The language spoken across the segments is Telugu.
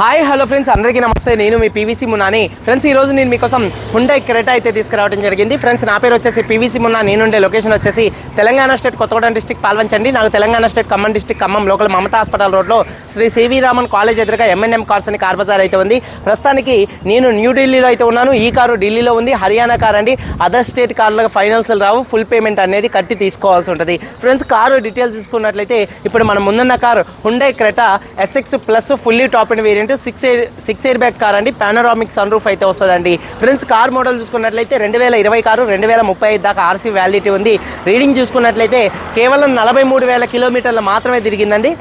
Hi hello friends. అందరికీ నమస్తే. నేను మీ పీవీసీ మున్నాని. ఫ్రెండ్స్ ఈ రోజు నేను మీకోసం హుండై క్రెటా అయితే తీసుకురావడం జరిగింది. ఫ్రెండ్స్ నా పేరు వచ్చేసి పీవీసీ మున్నా. నేనుండే లొకేషన్ వచ్చేసి తెలంగాణ స్టేట్ కొత్తగూడెం డిస్టిక్ పాల్వంచండి. నాకు Telangana state Khammam district Khammam local Mamata hospital రోడ్లో Shri C V Raman college ఎదురుగా ఎంఎన్ఎం కార్స్ అని కార్ బజార్ అయితే ఉంది. ప్రస్తుతానికి నేను న్యూఢిల్లీలో అయితే ఉన్నాను. ఈ కారు ఢిల్లీలో ఉంది. హర్యానా కార్ అండి. అదర్ స్టేట్ కార్లకు ఫైనల్స్ రావు. ఫుల్ పేమెంట్ అనేది కట్టి తీసుకోవాల్సి ఉంటుంది. ఫ్రెండ్స్ కారు డీటెయిల్స్ చూసుకున్నట్లయితే ఇప్పుడు మనం ముందున్న car Hyundai Creta SX plus fully top end variant six air six air bag car అండి. పానరామిక్ సన్ రూఫ్ అయితే వస్తుందండి. ఫ్రెండ్స్ కార్ మోడల్ చూసుకున్నట్లయితే రెండు వేల ఇరవై కారు రెండు వేల ముప్పై ఐదు దాకా ఆర్సీ వ్యాలిడిటీ ఉంది. రీడింగ్ చూసుకున్నట్లయితే కేవలం నలభై మూడు వేల కిలోమీటర్లు మాత్రమే తిరిగిందండి.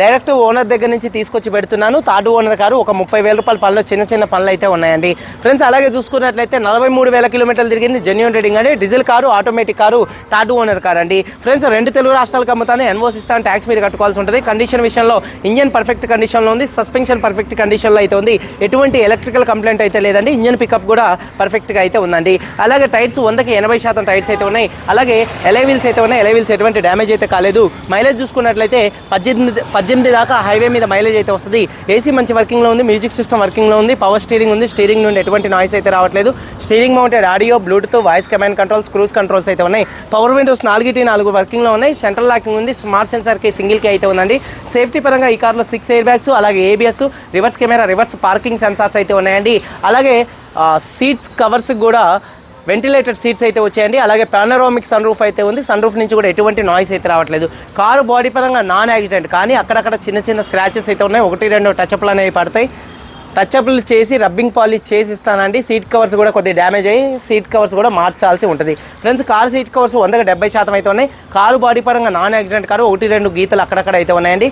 డైరెక్ట్ ఓనర్ దగ్గర నుంచి తీసుకొచ్చి పెడుతున్నాను. థర్డ్ ఓనర్ కారు ఒక ముప్పై వేల రూపాయల పనులు చిన్న చిన్న పనులు అయితే ఉన్నాయండి. ఫ్రెండ్స్ అలాగే చూసుకున్నట్లయితే నలభై మూడు వేల కిలోమీటర్లు తిరిగింది జెన్యున్ రేటింగ్ అండి. Diesel car automatic car third owner car అండి. ఫ్రెండ్స్ రెండు తెలుగు రాష్ట్రాలకు అమ్ముతాను ఎన్వోస్ ఇస్తాను ట్యాక్స్ మీరు కట్టుకోవాల్సి ఉంటుంది. కండిషన్ విషయంలో ఇంజన్ పర్ఫెక్ట్ కండిషన్లో ఉంది. సస్పెన్షన్ పర్ఫెక్ట్ కండిషన్లో అయితే ఉంది. ఎటువంటి ఎలక్ట్రికల్ కంప్లైంట్ అయితే లేదండి. ఇంజన్ పికప్ కూడా పర్ఫెక్ట్గా అయితే ఉందండి. అలాగే టైర్స్ వందకి ఎనభై శాతం టైర్స్ అయితే ఉన్నాయి. అలాగే ఎలైవిల్స్ అయితే ఉన్నాయి. ఎలైవిల్స్ ఎటువంటి డ్యామేజ్ అయితే కాలేదు. మైలేజ్ చూసుకున్నట్లయితే పద్దెనిమిది పద్దెనిమిది దాకా హైవే మీద మైలేజ్ అయితే వస్తుంది. ఏసీ మంచి వర్కింగ్లో ఉంది మ్యూజిక్ సిస్టమ్ వర్కింగ్లో ఉంది పవర్ స్టీరింగ్ ఉంది స్టీరింగ్ నుండి ఎటువంటి నాయిస్ అయితే రావట్లేదు. Steering mounted audio bluetooth voice command controls cruise controls అయితే ఉన్నాయి. పవర్ విండోస్ నాలుగిటి నాలుగు వర్కింగ్లో ఉన్నాయి. సెంట్రల్ లాకింగ్ ఉంది స్మార్ట్ సెన్సార్కి సింగిల్కి అయితే ఉందండి. సేఫ్టీ పరంగా ఈ కార్లో సిక్స్ ఎయిర్ బ్యాగ్స్ అలాగే ABS reverse camera reverse parking sensors అయితే ఉన్నాయండి. అలాగే సీట్స్ కవర్స్ కూడా వెంటిలేటెడ్ సీట్స్ అయితే వచ్చాయండి. అలాగే పానరామిక్ సన్ రూఫ్ అయితే ఉంది. సన్ రూఫ్ నుంచి కూడా ఎటువంటి నాయిస్ అయితే రావట్లేదు. కారు బాడీ పరంగా నాన్ యాక్సిడెంట్ కానీ అక్కడక్కడ చిన్న చిన్న స్క్రాచెస్ అయితే ఉన్నాయి. ఒకటి రెండు టచ్అప్లు అనేవి పడతాయి. టచ్అప్లు చేసి రబ్బింగ్ పాలిష్ చేసి ఇస్తానండి. సీట్ కవర్స్ కూడా కొద్దిగా డ్యామేజ్ అయ్యి సీట్ కవర్స్ కూడా మార్చాల్సి ఉంటుంది. ఫ్రెండ్స్ కారు సీట్ కవర్స్ వందకి డెబ్బై శాతం అయితే ఉన్నాయి. కారు బాడీ పరంగా నాన్ యాక్సిడెంట్ కారు ఒకటి రెండు గీతలు అక్కడక్కడ అయితే ఉన్నాయండి.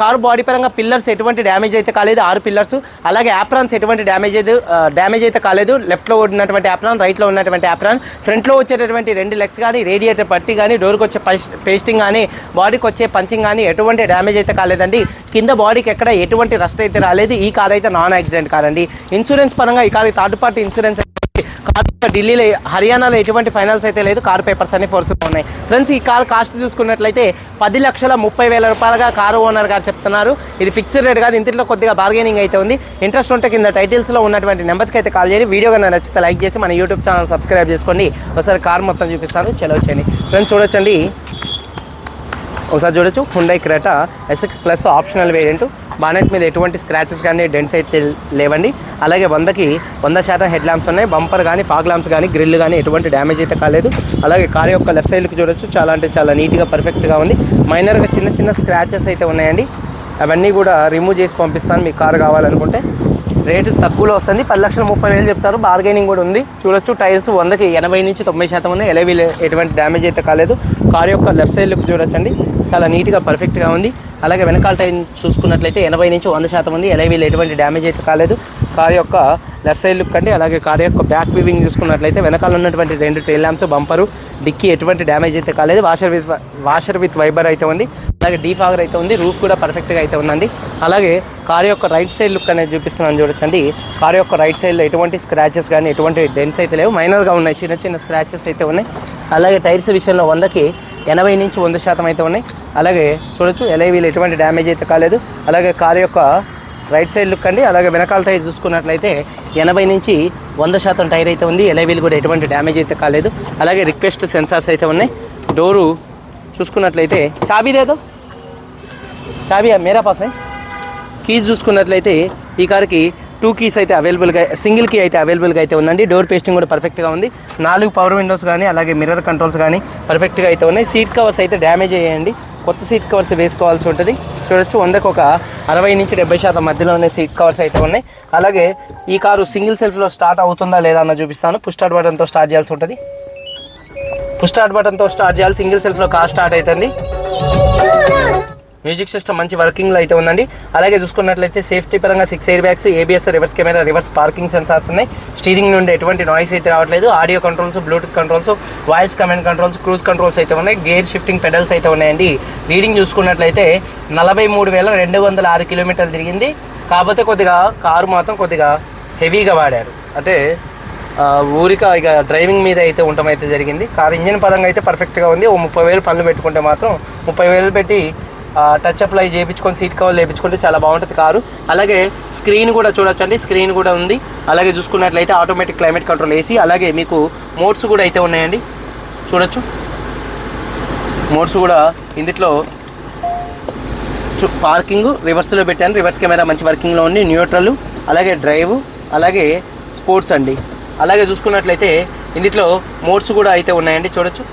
కారు బాడీ పరంగా పిల్లర్స్ ఎటువంటి డ్యామేజ్ అయితే కాలేదు ఆరు పిల్లర్స్. అలాగే యాప్రాన్స్ ఎటువంటి డ్యామేజ్ అయితే డ్యామేజ్ అయితే కాలేదు. లెఫ్ట్లో ఉన్నటువంటి యాప్రాన్ రైట్లో ఉన్నటువంటి యాప్రాన్. ఫ్రంట్లో వచ్చేటటువంటి రెండు లెగ్స్ కానీ రేడియేటర్ పట్టి కానీ డోర్కి వచ్చే పేస్టింగ్ కానీ బాడీకి వచ్చే పంచింగ్ కానీ ఎటువంటి డ్యామేజ్ అయితే కాలేదండి. కింద బాడీకి ఎక్కడ ఎటువంటి రస్ట్ అయితే రాలేదు. ఈ కార్ అయితే నాన్ యాక్సిడెంట్ కార్ అండి. ఇన్సూరెన్స్ పరంగా ఈ car third party insurance car ఢిల్లీలో హర్యానాలో ఎటువంటి ఫైనాన్స్ అయితే లేదు కార్ పేపర్స్ అన్ని ఫోర్స్గా ఉన్నాయి. ఫ్రెండ్స్ ఈ కార్ కాస్ట్ చూసుకున్నట్లయితే పది లక్షల ముప్పై వేల రూపాయలుగా కారు ఓనర్ గారు చెప్తున్నారు. ఇది ఫిక్స్డ్ రేట్ కాదు ఇంటిలో కొద్దిగా బార్గెనింగ్ అయితే ఉంది. ఇంట్రెస్ట్ ఉంటే కింద టైటిల్స్లో ఉన్నటువంటి నెంబర్స్కి అయితే కాల్ చేయండి. వీడియో కన్నా నచ్చితే లైక్ చేసి మన యూట్యూబ్ ఛానల్ సబ్స్క్రైబ్ చేసుకోండి. ఒకసారి కార్ మొత్తం చూపిస్తాను. చలో వచ్చేయండి. ఫ్రెండ్స్ చూడొచ్చండి. ఒకసారి చూడొచ్చు. Hyundai Creta SX plus optional variant bonnet మీద ఎటువంటి స్క్రాచెస్ కానీ డెంట్స్ అయితే లేవండి. అలాగే వందకి వంద శాతం హెడ్ ల్యాంప్స్ ఉన్నాయి. బంపర్ కానీ ఫాగ్ ల్యాంప్స్ కానీ గ్రిల్ కానీ ఎటువంటి డ్యామేజ్ అయితే కాలేదు. అలాగే కార్ యొక్క లెఫ్ట్ సైడ్కి చూడొచ్చు. చాలా అంటే చాలా నీట్గా పర్ఫెక్ట్గా ఉంది. మైనర్గా చిన్న చిన్న స్క్రాచెస్ అయితే ఉన్నాయండి. అవన్నీ కూడా రిమూవ్ చేసి పంపిస్తాను. మీకు కార్ కావాలనుకుంటే రేటు తక్కువలో వస్తుంది. పది లక్షల ముప్పై వేలు చెప్తారు. బార్గెనింగ్ కూడా ఉంది. చూడొచ్చు టైర్స్ వందకి ఎనభై నుంచి తొంభై శాతం ఉన్నాయి. ఎలవి ఎటువంటి డ్యామేజ్ అయితే కాలేదు. కార్ యొక్క లెఫ్ట్ సైడ్ లుక్ చూడొచ్చండి. చాలా నీట్గా పర్ఫెక్ట్గా ఉంది. అలాగే వెనకాల టైర్ చూసుకున్నట్లయితే ఎనభై నుంచి వంద శాతం ఉంది. ఎలవీలు ఎటువంటి డ్యామేజ్ అయితే కాలేదు. కార్ యొక్క లెఫ్ట్ సైడ్ లుక్ అండి. అలాగే కార్ యొక్క బ్యాక్ వీవింగ్ చూసుకున్నట్లయితే వెనకాల ఉన్నటువంటి రెండు టైల్ ల్యాంప్స్ బంపరు డిక్కీ ఎటువంటి డ్యామేజ్ అయితే కాలేదు. Washer with washer with wiper అయితే ఉంది. అలాగే డీఫాగర్ అయితే ఉంది రూఫ్ కూడా పర్ఫెక్ట్గా అయితే ఉందండి. అలాగే కార్ యొక్క రైట్ సైడ్ లుక్ అనేది చూపిస్తున్నాను చూడొచ్చండి. కార్ యొక్క రైట్ సైడ్లో ఎటువంటి స్క్రాచెస్ కానీ ఎటువంటి డెన్స్ అయితే లేవు. మైనర్గా ఉన్నాయి చిన్న చిన్న స్క్రాచెస్ అయితే ఉన్నాయి. అలాగే టైర్స్ విషయంలో వందకి ఎనభై నుంచి వంద శాతం అయితే ఉన్నాయి. అలాగే చూడొచ్చు ఎలైవీలు ఎటువంటి డ్యామేజ్ అయితే కాలేదు. అలాగే కార్ యొక్క రైట్ సైడ్ లుక్ అండి. అలాగే వెనకాల టైర్ చూసుకున్నట్లయితే ఎనభై నుంచి వంద శాతం టైర్ అయితే ఉంది. ఎలైవీలు కూడా ఎటువంటి డ్యామేజ్ అయితే కాలేదు. అలాగే రిక్వెస్ట్ సెన్సార్స్ అయితే ఉన్నాయి. డోరు చూసుకున్నట్లయితే చాబీదేదో? చాబీ మేరా పాస్ కీస్ చూసుకున్నట్లయితే ఈ కార్కి టూ కీస్ అయితే అవైలబుల్గా సింగిల్ కీ అయితే అవైలబుల్గా అయితే ఉందండి. డోర్ పేస్టింగ్ కూడా పర్ఫెక్ట్గా ఉంది. నాలుగు పవర్ విండోస్ కానీ అలాగే మిర్రర్ కంట్రోల్స్ కానీ పర్ఫెక్ట్గా అయితే ఉన్నాయి. సీట్ కవర్స్ అయితే డ్యామేజ్ అయ్యాయండి కొత్త సీట్ కవర్స్ వేసుకోవాల్సి ఉంటుంది. చూడొచ్చు వందకు ఒక అరవై నుంచి డెబ్బై శాతం మధ్యలో ఉన్న సీట్ కవర్స్ అయితే ఉన్నాయి. అలాగే ఈ కారు సింగిల్ సెల్ఫ్లో స్టార్ట్ అవుతుందా లేదా అన్న చూపిస్తాను. పుష్ స్టార్ట్ బటన్తో స్టార్ట్ చేయాల్సి ఉంటుంది. పుష్ స్టార్ట్ బటన్తో స్టార్ట్ చేయాలి. సింగిల్ సెల్ఫ్లో కార్ స్టార్ట్ అవుతుంది. మ్యూజిక్ సిస్టమ్ మంచి వర్కింగ్లో అయితే ఉందండి. అలాగే చూసుకున్నట్లయితే సేఫ్టీ పరంగా six air bags ABS reverse camera reverse parking sensors ఉన్నాయి. స్టీరింగ్ నుండి ఎటువంటి నాయిస్ అయితే రావట్లేదు. Audio controls Bluetooth controls voice command controls cruise controls అయితే ఉన్నాయి. గేర్ షిఫ్టింగ్ పెడల్స్ అయితే ఉన్నాయండి. రీడింగ్ చూసుకున్నట్లయితే నలభై మూడు వేల రెండు వందల ఆరు కిలోమీటర్లు తిరిగింది. కాకపోతే కొద్దిగా కారు మాత్రం కొద్దిగా హెవీగా వాడారు. అంటే ఊరిక ఇక డ్రైవింగ్ మీద అయితే ఉండటం అయితే జరిగింది. కార్ ఇంజిన్ పరంగా అయితే పర్ఫెక్ట్గా ఉంది. ఓ ముప్పై వేలు పనులు పెట్టుకుంటే మాత్రం ముప్పై వేలు పెట్టి టచ్ అప్లై చేయించుకొని సీట్ కవర్ చేయించుకుంటే చాలా బాగుంటుంది కారు. అలాగే స్క్రీన్ కూడా చూడొచ్చండి. స్క్రీన్ కూడా ఉంది. అలాగే చూసుకున్నట్లయితే ఆటోమేటిక్ క్లైమేట్ కంట్రోల్ వేసి అలాగే మీకు మోడ్స్ కూడా అయితే ఉన్నాయండి. చూడొచ్చు. మోడ్స్ కూడా ఇందులో పార్కింగ్ రివర్స్లో పెట్టాను. రివర్స్ కెమెరా మంచి వర్కింగ్లో ఉంది. న్యూట్రల్ అలాగే డ్రైవ్ అలాగే స్పోర్ట్స్ అండి. అలాగే చూసుకున్నట్లయితే ఇందులో మోడ్స్ కూడా అయితే ఉన్నాయండి. చూడొచ్చు.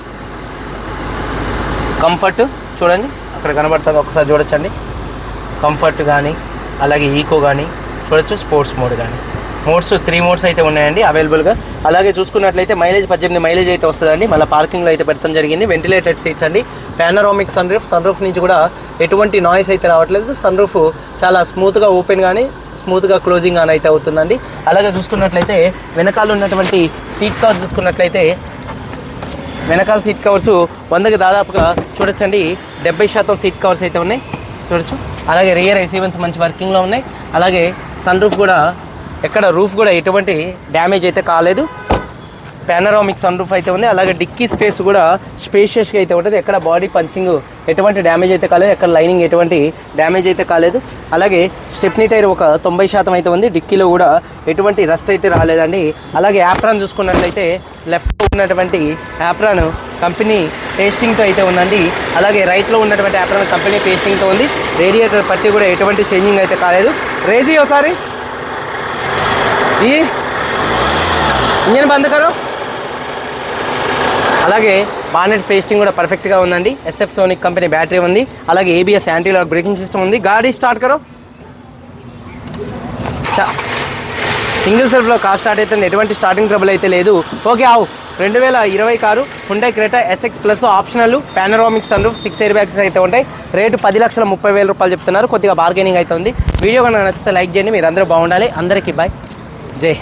కంఫర్ట్ చూడండి. అక్కడ కనబడుతుంది ఒకసారి చూడొచ్చండి. కంఫర్ట్ కానీ అలాగే ఈకో కానీ చూడొచ్చు స్పోర్ట్స్ మోడ్ కానీ మోడ్స్ త్రీ మోడ్స్ అయితే ఉన్నాయండి అవైలబుల్గా అలాగే చూసుకున్నట్లయితే మైలేజ్ పద్దెనిమిది మైలేజ్ అయితే వస్తుందండి. మళ్ళీ పార్కింగ్లో అయితే పెట్టడం జరిగింది. వెంటిలేటెడ్ సీట్స్ అండి. Panoramic sun roof sunroof నుంచి కూడా ఎటువంటి నాయిస్ అయితే రావట్లేదు. సన్ రూఫ్ చాలా స్మూత్గా ఓపెన్ కానీ స్మూత్గా క్లోజింగ్ కానీ అయితే అవుతుందండి. అలాగే చూసుకున్నట్లయితే వెనకాల ఉన్నటువంటి సీట్ కవర్ చూసుకున్నట్లయితే వెనకాల సీట్ కవర్స్ వందకి దాదాపుగా చూడొచ్చండి. డెబ్బై శాతం సీట్ కవర్స్ అయితే ఉన్నాయి. చూడొచ్చు. అలాగే రియర్ ఎసీవెన్స్ మంచి వర్కింగ్లో ఉన్నాయి. అలాగే సన్ రూఫ్ కూడా ఎక్కడ రూఫ్ కూడా ఎటువంటి డ్యామేజ్ అయితే కాలేదు. పానరామిక్ సన్ రూఫ్ అయితే ఉంది. అలాగే డిక్కీ స్పేస్ కూడా స్పేషియస్గా అయితే ఉంటుంది. ఎక్కడ బాడీ పంచింగ్ ఎటువంటి డ్యామేజ్ అయితే కాలేదు. ఎక్కడ లైనింగ్ ఎటువంటి డ్యామేజ్ అయితే కాలేదు. అలాగే స్టెప్నీ టైర్ ఒక తొంభై శాతం అయితే ఉంది. డిక్కీలో కూడా ఎటువంటి రస్ట్ అయితే రాలేదండి. అలాగే యాప్రాన్ చూసుకున్నట్లయితే లెఫ్ట్లో ఉన్నటువంటి యాప్రాన్ కంపెనీ పేస్టింగ్తో అయితే ఉందండి. అలాగే రైట్లో ఉన్నటువంటి యాప్రాన్ కంపెనీ పేస్టింగ్తో ఉంది. రేడియేటర్ పట్టి కూడా ఎటువంటి చేంజింగ్ అయితే కాలేదు. రేజీ ఒకసారి. ఈ ఇంజన్ బంద్ కరో. అలాగే బానెట్ పేస్టింగ్ కూడా పర్ఫెక్ట్గా ఉందండి. ఎస్ఎఫ్ సోనిక్ కంపెనీ బ్యాటరీ ఉంది. అలాగే ABS anti lock braking system ఉంది. గాడి స్టార్ట్ కరో. సింగిల్ సెల్ఫ్లో కార్ స్టార్ట్ అయితే ఎటువంటి స్టార్టింగ్ ట్రబుల్ అయితే లేదు. ఓకే ఆవు. రెండు వేల ఇరవై car Hyundai Creta SX plus optional panoramic sunroof six air bags అయితే ఉంటాయి. రేటు పది లక్షల ముప్పై వేల రూపాయలు చెప్తున్నారు. కొద్దిగా బార్గెనింగ్ అయితే ఉంది. వీడియో కనుక నచ్చితే లైక్ చేయండి. మీరు అందరూ బాగుండాలి. అందరికీ బాయ్ జై